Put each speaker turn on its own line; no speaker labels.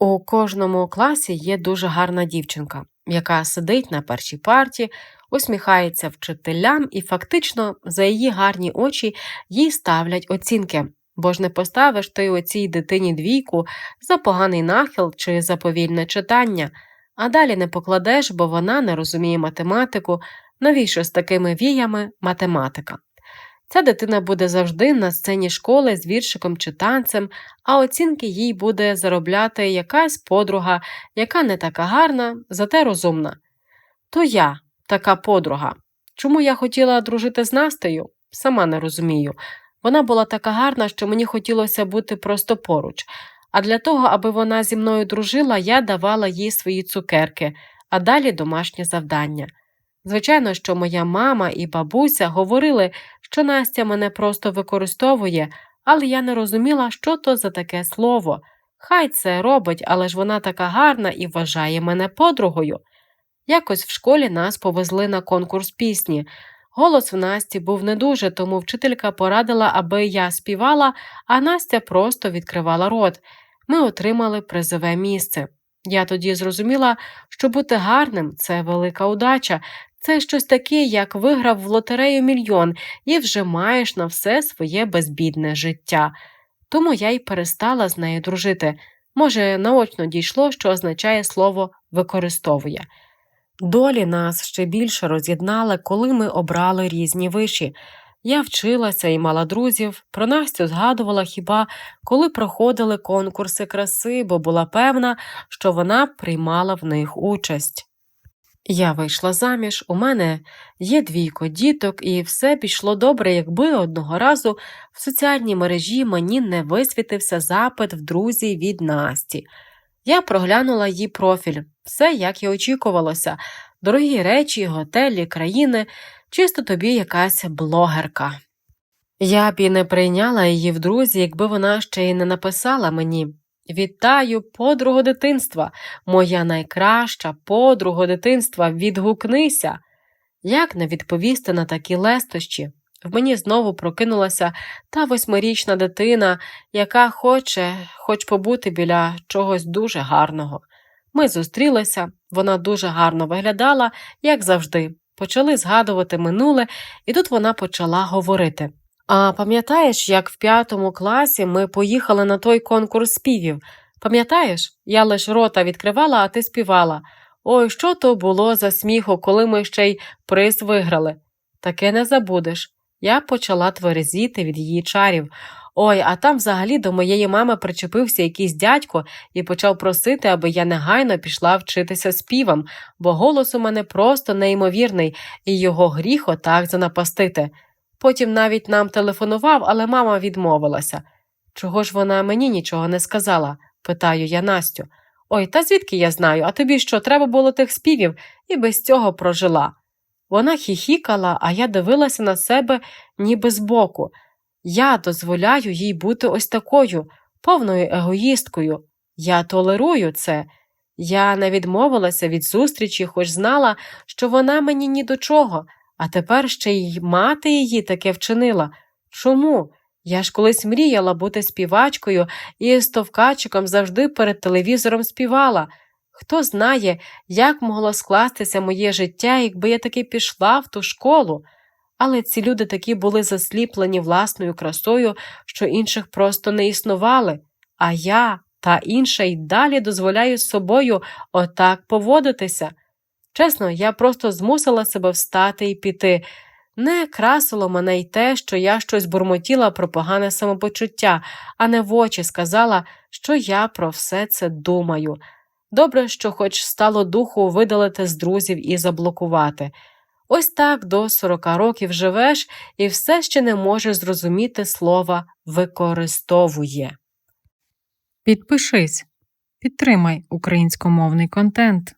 У кожному класі є дуже гарна дівчинка, яка сидить на першій парті, усміхається вчителям і фактично за її гарні очі їй ставлять оцінки. Бо ж не поставиш ти оцій дитині двійку за поганий нахил чи за повільне читання, а далі не покладеш, бо вона не розуміє математику, навіщо з такими віями математика. Ця дитина буде завжди на сцені школи з віршиком чи танцем, а оцінки їй буде заробляти якась подруга, яка не така гарна, зате розумна. То я, така подруга. Чому я хотіла дружити з Настею? Сама не розумію. Вона була така гарна, що мені хотілося бути просто поруч. А для того, аби вона зі мною дружила, я давала їй свої цукерки, а далі домашнє завдання. Звичайно, що моя мама і бабуся говорили, що Настя мене просто використовує, але я не розуміла, що то за таке слово. Хай це робить, але ж вона така гарна і вважає мене подругою. Якось в школі нас повезли на конкурс пісні. Голос в Насті був не дуже, тому вчителька порадила, аби я співала, а Настя просто відкривала рот. Ми отримали призове місце. Я тоді зрозуміла, що бути гарним це велика удача, це щось таке, як виграв в лотерею мільйон і вже маєш на все своє безбідне життя. Тому я й перестала з нею дружити. Може, наочно дійшло, що означає слово використовує. Долі нас ще більше роз'єднали, коли ми обрали різні виші. Я вчилася і мала друзів, про Настю згадувала хіба коли проходили конкурси краси, бо була певна, що вона приймала в них участь. Я вийшла заміж, у мене є двійко діток, і все пішло добре, якби одного разу в соціальній мережі мені не висвітився запит в друзі від Насті. Я проглянула її профіль, все як і очікувалося дорогі речі, готелі, країни, чисто тобі якась блогерка. Я б і не прийняла її в друзі, якби вона ще й не написала мені. Вітаю, подругу дитинства, моя найкраща подруга дитинства, відгукнися. Як не відповісти на такі лестощі? В мені знову прокинулася та восьмирічна дитина, яка хоче хоч побути біля чогось дуже гарного. Ми зустрілися, вона дуже гарно виглядала, як завжди. Почали згадувати минуле, і тут вона почала говорити. А пам'ятаєш, як в п'ятому класі ми поїхали на той конкурс співів? Пам'ятаєш, я лиш рота відкривала, а ти співала. Ой, що то було за сміху, коли ми ще й приз виграли. Таке не забудеш. Я почала тверезіти від її чарів. Ой, а там взагалі до моєї мами причепився якийсь дядько і почав просити, аби я негайно пішла вчитися співам, бо голос у мене просто неймовірний, і його гріх отак занапастити. Потім навіть нам телефонував, але мама відмовилася. Чого ж вона мені нічого не сказала? питаю я Настю. Ой, та звідки я знаю, а тобі що, треба було тих співів і без цього прожила. Вона хіхікала, а я дивилася на себе ніби збоку. Я дозволяю їй бути ось такою, повною егоїсткою. Я толерую це. Я не відмовилася від зустрічі, хоч знала, що вона мені ні до чого, а тепер ще й мати її таке вчинила. Чому? Я ж колись мріяла бути співачкою і з товкачиком завжди перед телевізором співала. Хто знає, як могло скластися моє життя, якби я таки пішла в ту школу. Але ці люди такі були засліплені власною красою, що інших просто не існували, а я та інша й далі дозволяю з собою отак поводитися. Чесно, я просто змусила себе встати і піти. Не красило мене й те, що я щось бурмотіла про погане самопочуття, а не в очі сказала, що я про все це думаю. Добре, що хоч стало духу видалити з друзів і заблокувати. Ось так до 40 років живеш і все ще не можеш зрозуміти слова використовує.
Підпишись, підтримай українськомовний контент.